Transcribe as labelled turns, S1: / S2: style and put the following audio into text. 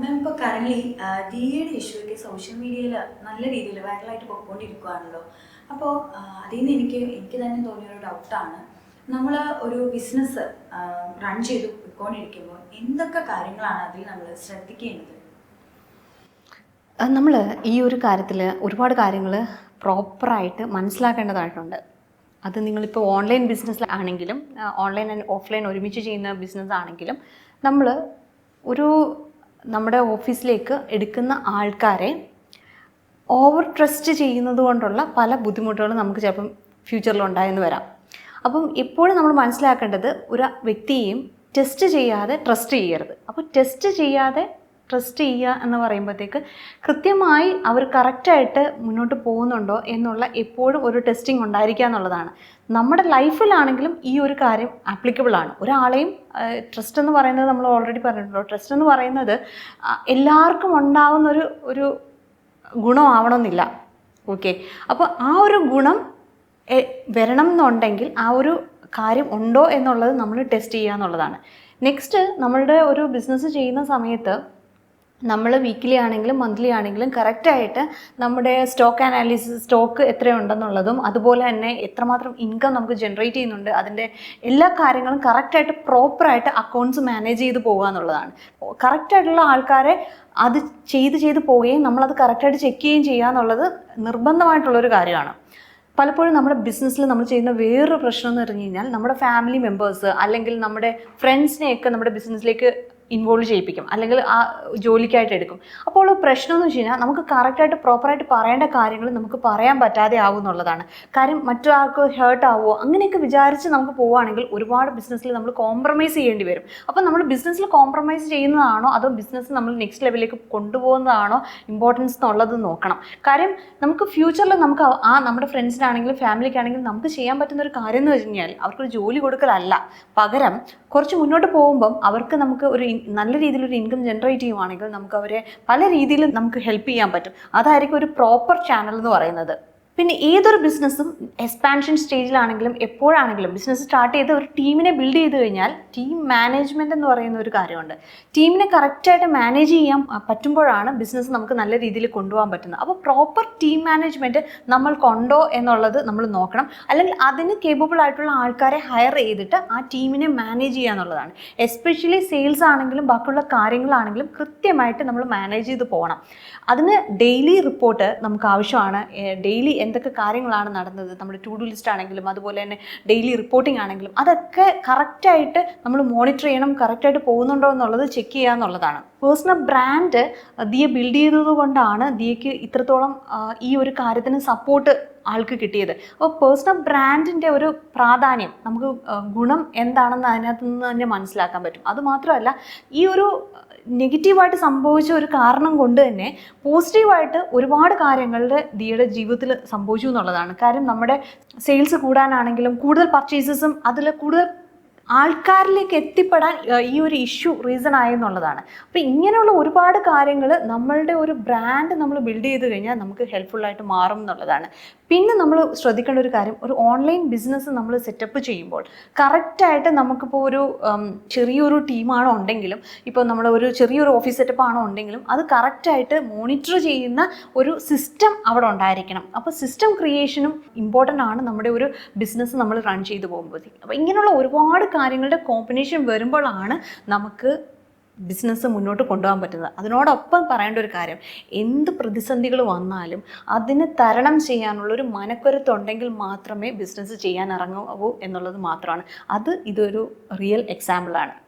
S1: മാം ഇപ്പോൾ കറന്റ് ഡിയുടെ ഇഷ്യൂ ഒക്കെ സോഷ്യൽ മീഡിയയിൽ നല്ല രീതിയിൽ വൈറലായിട്ട് പോയിക്കൊണ്ടിരിക്കുകയാണല്ലോ അപ്പോൾ അതിൽ നിന്ന് എനിക്ക് എനിക്ക് തന്നെ തോന്നിയ ഒരു ഡൗട്ടാണ് നമ്മൾ ഒരു ബിസിനസ് റൺ ചെയ്ത് പോയിക്കൊണ്ടിരിക്കുമ്പോൾ എന്തൊക്കെ കാര്യങ്ങളാണ് അതിൽ നമ്മൾ ശ്രദ്ധിക്കേണ്ടത്?
S2: നമ്മൾ ഈ ഒരു കാര്യത്തിൽ ഒരുപാട് കാര്യങ്ങൾ പ്രോപ്പറായിട്ട് മനസ്സിലാക്കേണ്ടതായിട്ടുണ്ട്. അത് നിങ്ങളിപ്പോൾ ഓൺലൈൻ ബിസിനസ് ആണെങ്കിലും ഓൺലൈൻ ആൻഡ് ഓഫ്ലൈൻ ഒരുമിച്ച് ചെയ്യുന്ന ബിസിനസ് ആണെങ്കിലും നമ്മൾ ഒരു നമ്മുടെ ഓഫീസിലേക്ക് എടുക്കുന്ന ആൾക്കാരെ ഓവർ ട്രസ്റ്റ് ചെയ്യുന്നത് കൊണ്ടുള്ള പല ബുദ്ധിമുട്ടുകളും നമുക്ക് ചിലപ്പം ഫ്യൂച്ചറിൽ ഉണ്ടായെന്ന് വരാം. അപ്പം എപ്പോഴും നമ്മൾ മനസ്സിലാക്കേണ്ടത് ഒരു വ്യക്തിയെയും ടെസ്റ്റ് ചെയ്യാതെ ട്രസ്റ്റ് ചെയ്യരുത്. അപ്പോൾ ടെസ്റ്റ് ചെയ്യാതെ ട്രസ്റ്റ് ചെയ്യുക എന്ന് പറയുമ്പോഴത്തേക്ക് കൃത്യമായി അവർ കറക്റ്റായിട്ട് മുന്നോട്ട് പോകുന്നുണ്ടോ എന്നുള്ള എപ്പോഴും ഒരു ടെസ്റ്റിംഗ് ഉണ്ടായിരിക്കുക എന്നുള്ളതാണ്. നമ്മുടെ ലൈഫിലാണെങ്കിലും ഈ ഒരു കാര്യം ആപ്ലിക്കബിൾ ആണ്. ഒരാളെയും ട്രസ്റ്റ് എന്ന് പറയുന്നത് നമ്മൾ ഓൾറെഡി പറഞ്ഞിട്ടുണ്ടല്ലോ. ട്രസ്റ്റ് എന്ന് പറയുന്നത് എല്ലാവർക്കും ഉണ്ടാകുന്ന ഒരു ഒരു ഗുണമാവണമെന്നില്ല ഓക്കെ അപ്പോൾ ആ ഒരു ഗുണം വരണം എന്നുണ്ടെങ്കിൽ ആ ഒരു കാര്യം ഉണ്ടോ എന്നുള്ളത് നമ്മൾ ടെസ്റ്റ് ചെയ്യുക എന്നുള്ളതാണ്. നെക്സ്റ്റ് നമ്മളുടെ ഒരു ബിസിനസ് ചെയ്യുന്ന സമയത്ത് നമ്മൾ വീക്കിലി ആണെങ്കിലും മന്ത്ലി ആണെങ്കിലും കറക്റ്റായിട്ട് നമ്മുടെ സ്റ്റോക്ക് അനാലിസിസ് സ്റ്റോക്ക് എത്രയുണ്ടെന്നുള്ളതും അതുപോലെ തന്നെ എത്രമാത്രം ഇൻകം നമുക്ക് ജനറേറ്റ് ചെയ്യുന്നുണ്ട് അതിന്റെ എല്ലാ കാര്യങ്ങളും കറക്റ്റായിട്ട് പ്രോപ്പറായിട്ട് അക്കൗണ്ട്സ് മാനേജ് ചെയ്ത് പോകുക എന്നുള്ളതാണ്. കറക്റ്റായിട്ടുള്ള ആൾക്കാരെ അത് ചെയ്ത് ചെയ്ത് പോവുകയും നമ്മളത് കറക്റ്റായിട്ട് ചെക്ക് ചെയ്യുകയും ചെയ്യുക എന്നുള്ളത് നിർബന്ധമായിട്ടുള്ളൊരു കാര്യമാണ്. പലപ്പോഴും നമ്മുടെ ബിസിനസ്സിൽ നമ്മൾ ചെയ്യുന്ന വേറൊരു പ്രശ്നം എന്ന് പറഞ്ഞു കഴിഞ്ഞാൽ നമ്മുടെ ഫാമിലി മെമ്പേഴ്സ് അല്ലെങ്കിൽ നമ്മുടെ ഫ്രണ്ട്സിനെയൊക്കെ നമ്മുടെ ബിസിനസ്സിലേക്ക് ഇൻവോൾവ് ചെയ്യിപ്പിക്കും. അല്ലെങ്കിൽ ആ ജോലിക്കായിട്ട് എടുക്കും. അപ്പോൾ പ്രശ്നം എന്ന് വെച്ച് കഴിഞ്ഞാൽ നമുക്ക് കറക്റ്റായിട്ട് പ്രോപ്പറായിട്ട് പറയേണ്ട കാര്യങ്ങൾ നമുക്ക് പറയാൻ പറ്റാതെ ആവും എന്നുള്ളതാണ്. കാര്യം മറ്റൊരാൾക്ക് ഹേർട്ട് ആവുമോ അങ്ങനെയൊക്കെ വിചാരിച്ച് നമുക്ക് പോവുകയാണെങ്കിൽ ഒരുപാട് ബിസിനസ്സിൽ നമ്മൾ കോംപ്രമൈസ് ചെയ്യേണ്ടി വരും. അപ്പോൾ നമ്മൾ ബിസിനസ്സിൽ കോംപ്രമൈസ് ചെയ്യുന്നതാണോ അതോ ബിസിനസ് നമ്മൾ നെക്സ്റ്റ് ലെവലിലേക്ക് കൊണ്ടുപോകുന്നതാണോ ഇമ്പോർട്ടൻസ് എന്നുള്ളത് നോക്കണം. കാര്യം നമുക്ക് ഫ്യൂച്ചറിൽ നമുക്ക് ആ- നമ്മുടെ ഫ്രണ്ട്സിനാണെങ്കിലും ഫാമിലിക്കാണെങ്കിലും നമുക്ക് ചെയ്യാൻ പറ്റുന്ന ഒരു കാര്യം എന്ന് വെച്ച് കഴിഞ്ഞാൽ അവർക്കൊരു ജോലി കൊടുക്കലല്ല. പകരം കുറച്ച് മുന്നോട്ട് പോകുമ്പം അവർക്ക് നമുക്ക് ഒരു നല്ല രീതിയിലൊരു ഇൻകം ജനറേറ്റ് ചെയ്യുവാണെങ്കിൽ നമുക്ക് അവരെ പല രീതിയിലും നമുക്ക് ഹെൽപ്പ് ചെയ്യാൻ പറ്റും. അതായിരിക്കും ഒരു പ്രോപ്പർ ചാനൽ എന്ന് പറയുന്നത്. പിന്നെ ഏതൊരു ബിസിനസ്സും എക്സ്പാൻഷൻ സ്റ്റേജിലാണെങ്കിലും എപ്പോഴാണെങ്കിലും ബിസിനസ് സ്റ്റാർട്ട് ചെയ്ത് ഒരു ടീമിനെ ബിൽഡ് ചെയ്ത് കഴിഞ്ഞാൽ ടീം മാനേജ്മെന്റ് എന്ന് പറയുന്ന ഒരു കാര്യമുണ്ട്. ടീമിനെ കറക്റ്റായിട്ട് മാനേജ് ചെയ്യാൻ പറ്റുമ്പോഴാണ് ബിസിനസ് നമുക്ക് നല്ല രീതിയിൽ കൊണ്ടുപോകാൻ പറ്റുന്നത്. അപ്പോൾ പ്രോപ്പർ ടീം മാനേജ്മെന്റ് നമ്മൾക്കുണ്ടോ എന്നുള്ളത് നമ്മൾ നോക്കണം. അല്ലെങ്കിൽ അതിന് കേപ്പബിൾ ആയിട്ടുള്ള ആൾക്കാരെ ഹയർ ചെയ്തിട്ട് ആ ടീമിനെ മാനേജ് ചെയ്യുക എന്നുള്ളതാണ്. എസ്പെഷ്യലി സെയിൽസ് ആണെങ്കിലും ബാക്കിയുള്ള കാര്യങ്ങളാണെങ്കിലും കൃത്യമായിട്ട് നമ്മൾ മാനേജ് ചെയ്ത് പോകണം. അതിന് ഡെയിലി റിപ്പോർട്ട് നമുക്ക് ആവശ്യമാണ്. ഡെയിലി എന്തൊക്കെ കാര്യങ്ങളാണ് നടന്നത് നമ്മുടെ ടു ഡു ലിസ്റ്റ് ആണെങ്കിലും അതുപോലെ തന്നെ ഡെയിലി റിപ്പോർട്ടിംഗ് ആണെങ്കിലും അതൊക്കെ കറക്റ്റായിട്ട് നമ്മൾ മോണിറ്റർ ചെയ്യണം കറക്റ്റായിട്ട് പോകുന്നുണ്ടോ എന്നുള്ളത് ചെക്ക് ചെയ്യുക എന്നുള്ളതാണ്. പേഴ്സണൽ ബ്രാൻഡ് ദിയെ ബിൽഡ് ചെയ്തത് കൊണ്ടാണ് ദിയയ്ക്ക് ഇത്രത്തോളം ഈ ഒരു കാര്യത്തിന് സപ്പോർട്ട് ആൾക്ക് കിട്ടിയത്. അപ്പോൾ പേഴ്സണൽ ബ്രാൻഡിന്റെ ഒരു പ്രാധാന്യം നമുക്ക് ഗുണം എന്താണെന്ന് അതിനകത്ത് നിന്ന് തന്നെ മനസ്സിലാക്കാൻ പറ്റും. അതുമാത്രമല്ല ഈ ഒരു നെഗറ്റീവായിട്ട് സംഭവിച്ച ഒരു കാരണം കൊണ്ട് തന്നെ പോസിറ്റീവായിട്ട് ഒരുപാട് കാര്യങ്ങളുടെ ദിയുടെ ജീവിതത്തിൽ സംഭവിച്ചു എന്നുള്ളതാണ്. കാര്യം നമ്മുടെ സെയിൽസ് കൂടാനാണെങ്കിലും കൂടുതൽ പർച്ചേസസും അതിൽ കൂടുതൽ ആൾക്കാരിലേക്ക് എത്തിപ്പെടാൻ ഈ ഒരു ഇഷ്യൂ റീസൺ ആയെന്നുള്ളതാണ് അപ്പോൾ ഇങ്ങനെയുള്ള ഒരുപാട് കാര്യങ്ങൾ നമ്മളുടെ ഒരു ബ്രാൻഡ് നമ്മൾ ബിൽഡ് ചെയ്ത് കഴിഞ്ഞാൽ നമുക്ക് ഹെൽപ്ഫുള്ളായിട്ട് മാറും എന്നുള്ളതാണ്. പിന്നെ നമ്മൾ ശ്രദ്ധിക്കേണ്ട ഒരു കാര്യം ഒരു ഓൺലൈൻ ബിസിനസ് നമ്മൾ സെറ്റപ്പ് ചെയ്യുമ്പോൾ കറക്റ്റായിട്ട് നമുക്കിപ്പോൾ ഒരു ചെറിയൊരു ടീമാണ് ഉണ്ടെങ്കിലും ഇപ്പോൾ നമ്മൾ ഒരു ചെറിയൊരു ഓഫീസ് സെറ്റപ്പ് ആണോ ഉണ്ടെങ്കിലും അത് കറക്റ്റായിട്ട് മോണിറ്റർ ചെയ്യുന്ന ഒരു സിസ്റ്റം അവിടെ ഉണ്ടായിരിക്കണം. അപ്പോൾ സിസ്റ്റം ക്രിയേഷനും ഇമ്പോർട്ടന്റ് ആണ് നമ്മുടെ ഒരു ബിസിനസ് നമ്മൾ റൺ ചെയ്തു പോകുമ്പോഴത്തേക്കും. അപ്പോൾ ഇങ്ങനെയുള്ള ഒരുപാട് കാര്യങ്ങളുടെ കോമ്പിനേഷൻ വരുമ്പോഴാണ് നമുക്ക് ബിസിനസ് മുന്നോട്ട് കൊണ്ടുപോകാൻ പറ്റുന്നത്. അതിനോടൊപ്പം പറയേണ്ട ഒരു കാര്യം എന്ത് പ്രതിസന്ധികൾ വന്നാലും അതിന് തരണം ചെയ്യാനുള്ള ഒരു മനക്കരുത്തുണ്ടെങ്കിൽ മാത്രമേ ബിസിനസ് ചെയ്യാൻ ഇറങ്ങാവൂ എന്നുള്ളത് മാത്രമാണ്. അത് ഇതൊരു റിയൽ എക്സാമ്പിളാണ്